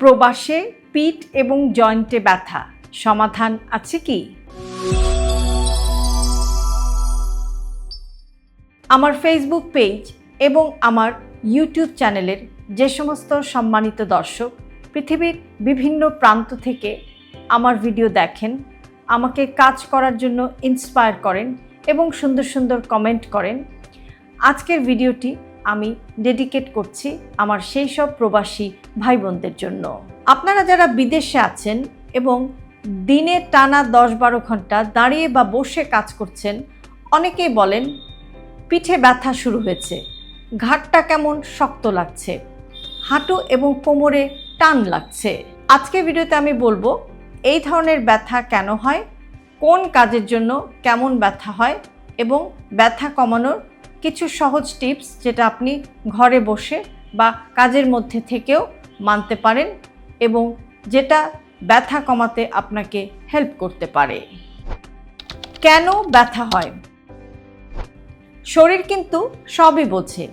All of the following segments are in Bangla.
প্রবাসে পিঠ এবং জয়েন্টে ব্যথা, সমাধান আছে কি? আমার ফেসবুক পেজ এবং আমার ইউটিউব চ্যানেলের যে সমস্ত সম্মানিত দর্শক, পৃথিবীর বিভিন্ন প্রান্ত থেকে আমার ভিডিও দেখেন, আমাকে কাজ করার জন্য ইন্সপায়ার করেন এবং সুন্দর সুন্দর কমেন্ট করেন। আজকের ভিডিওটি আমি ডেডিকেট করছি আমার সেই সব প্রবাসী ভাই বোনদের জন্য। আপনারা যারা বিদেশে আছেন এবং দিনে টানা দশ বারো ঘণ্টা দাঁড়িয়ে বা বসে কাজ করছেন, অনেকেই বলেন, পিঠে ব্যথা শুরু হয়েছে, ঘাটটা কেমন শক্ত লাগছে, হাঁটু এবং কোমরে টান লাগছে। আজকের ভিডিওতে আমি বলব, এই ধরনের ব্যথা কেন হয়, কোন কাজের জন্য কেমন ব্যথা হয় এবং ব্যথা কমানোর কিছু সহজ টিপস যেটা আপনি ঘরে বসে বা কাজের মধ্যে থেকেও মানতে পারেন এবং যেটা ব্যথা কমাতে আপনাকে হেল্প করতে পারে। কেন ব্যথা হয়? শরীর কিন্তু সবই বোঝে।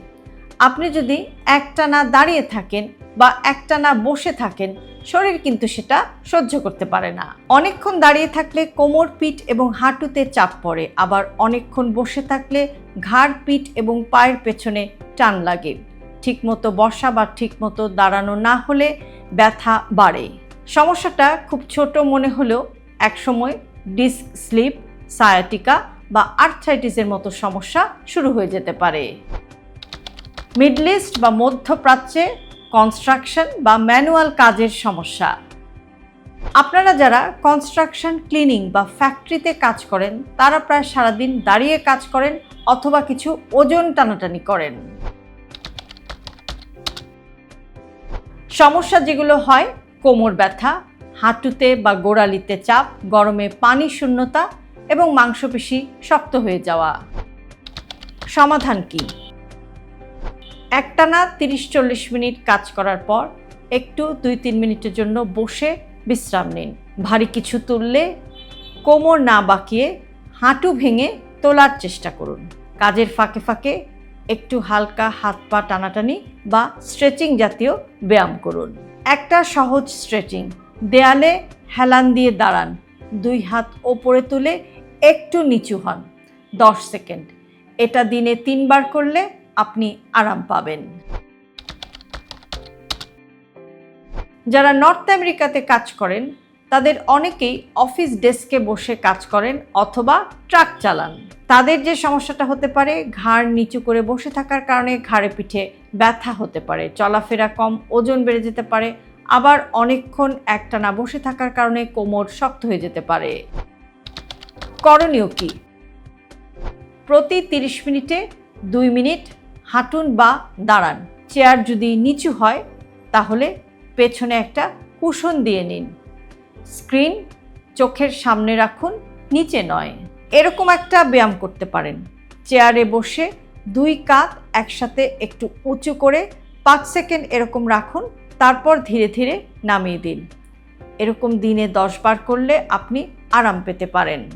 আপনি যদি একটানা দাঁড়িয়ে থাকেন বা একটানা বসে থাকেন, শরীর কিন্তু সেটা সহ্য করতে পারে না। অনেকক্ষণ দাঁড়িয়ে থাকলে কোমর পিঠ এবং হাঁটুতে চাপ পড়ে, আবার অনেকক্ষণ বসে থাকলে ঘাড় পিঠ এবং পায়ের পেছনে টান লাগে। ঠিকমতো বসা বা ঠিকমতো দাঁড়ানো না হলে ব্যথা বাড়ে। সমস্যাটা খুব ছোট মনে হলেও একসময় ডিস্ক স্লিপ, সায়াটিকা বা আর্থ্রাইটিসের মতো সমস্যা শুরু হয়ে যেতে পারে। মিডল ইস্ট বা মধ্যপ্রাচ্যে কনস্ট্রাকশন বা ম্যানুয়াল কাজের সমস্যা। আপনারা যারা কনস্ট্রাকশন ক্লিনিং বা ফ্যাক্টরিতে কাজ করেন, তারা প্রায় সারাদিন দাঁড়িয়ে কাজ করেন অথবা কিছু ওজন টানাটানি করেন। সমস্যা যেগুলো হয়, কোমর ব্যথা, হাঁটুতে বা গোড়ালিতে চাপ, গরমে পানি শূন্যতা এবং মাংসপেশি শক্ত হয়ে যাওয়া। সমাধান কি? একটানা তিরিশ চল্লিশ মিনিট কাজ করার পর একটু দুই তিন মিনিটের জন্য বসে বিশ্রাম নিন। ভারী কিছু তুললে কোমর না বাঁকিয়ে হাঁটু ভেঙে তোলার চেষ্টা করুন। কাজের ফাঁকে ফাঁকে একটু হালকা হাত পা টানাটানি বা স্ট্রেচিং জাতীয় ব্যায়াম করুন। একটা সহজ স্ট্রেচিং। দেয়ালে হেলান দিয়ে দাঁড়ান। দুই হাত ওপরে তুলে একটু নিচু হন। দশ সেকেন্ড। এটা দিনে তিনবার করলে আপনি আরাম পাবেন। যারা নর্থ আমেরিকাতে কাজ করেন, তাদের অনেকেই অফিস ডেস্কে বসে কাজ করেন অথবা ট্রাক চালান। তাদের যে সমস্যাটা হতে পারে, ঘাড় নিচু করে বসে থাকার কারণে ঘাড়ে পিঠে ব্যথা হতে পারে, চলাফেরা কম, ওজন বেড়ে যেতে পারে, আবার অনেকক্ষণ একটানা বসে থাকার কারণে কোমর শক্ত হয়ে যেতে পারে। করণীয় কি? প্রতি তিরিশ মিনিটে দুই মিনিট হাঁটুন বা দাঁড়ান। চেয়ার যদি নিচু হয়, তাহলে পেছনে একটা কুশন দিয়ে নিন। স্ক্রিন চোখের সামনে রাখুন, নিচে নয়। এরকম একটা ব্যায়াম করতে পারেন। চেয়ারে বসে দুই কাঁধ একসাথে একটু উঁচু করে পাঁচ সেকেন্ড এরকম রাখুন, তারপর ধীরে ধীরে নামিয়ে দিন। এরকম দিনে দশ বার করলে আপনি আরাম পেতে পারেন।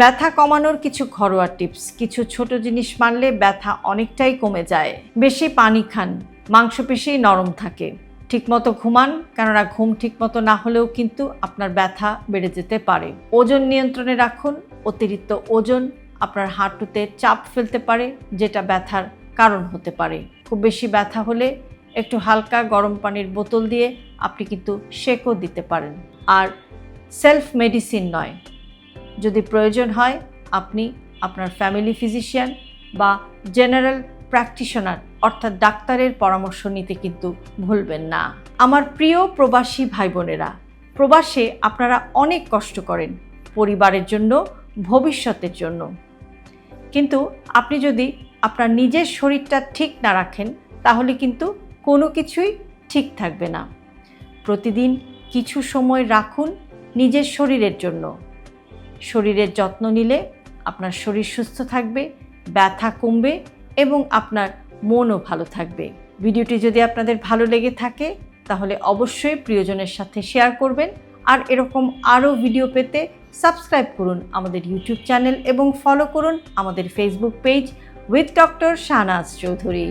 ব্যথা কমানোর কিছু ঘরোয়া টিপস, কিছু ছোট জিনিস মানলে ব্যথা অনেকটাই কমে যায়। বেশি পানি খান, মাংসপেশি নরম থাকে। ঠিকমতো ঘুমান, কেননা ঘুম ঠিকমতো না হলেও কিন্তু আপনার ব্যথা বেড়ে যেতে পারে। ওজন নিয়ন্ত্রণে রাখুন, অতিরিক্ত ওজন আপনার হাঁটুতে চাপ ফেলতে পারে, যেটা ব্যথার কারণ হতে পারে। খুব বেশি ব্যথা হলে একটু হালকা গরম পানির বোতল দিয়ে আপনি কিন্তু শেকও দিতে পারেন। আর সেলফ মেডিসিন নয় যদি প্রয়োজন হয়, আপনি আপনার ফ্যামিলি ফিজিশিয়ান বা জেনারেল প্র্যাকটিশনার অর্থাৎ ডাক্তারের পরামর্শ নিতে কিন্তু ভুলবেন না। আমার প্রিয় প্রবাসী ভাই বোনেরা প্রবাসে আপনারা অনেক কষ্ট করেন পরিবারের জন্য, ভবিষ্যতের জন্য। কিন্তু আপনি যদি আপনার নিজের শরীরটা ঠিক না রাখেন, তাহলে কিন্তু কোনো কিছুই ঠিক থাকবে না। প্রতিদিন কিছু সময় রাখুন নিজের শরীরের জন্য। শরীরের যত্ন নিলে আপনার শরীর সুস্থ থাকবে, ব্যথা কমবে এবং আপনার মনও ভালো থাকবে। ভিডিওটি যদি আপনাদের ভালো লেগে থাকে, তাহলে অবশ্যই প্রিয়জনের সাথে শেয়ার করবেন। আর এরকম আরও ভিডিও পেতে সাবস্ক্রাইব করুন আমাদের ইউটিউব চ্যানেল এবং ফলো করুন আমাদের Facebook page with doctor Shahnaz Chowdhury.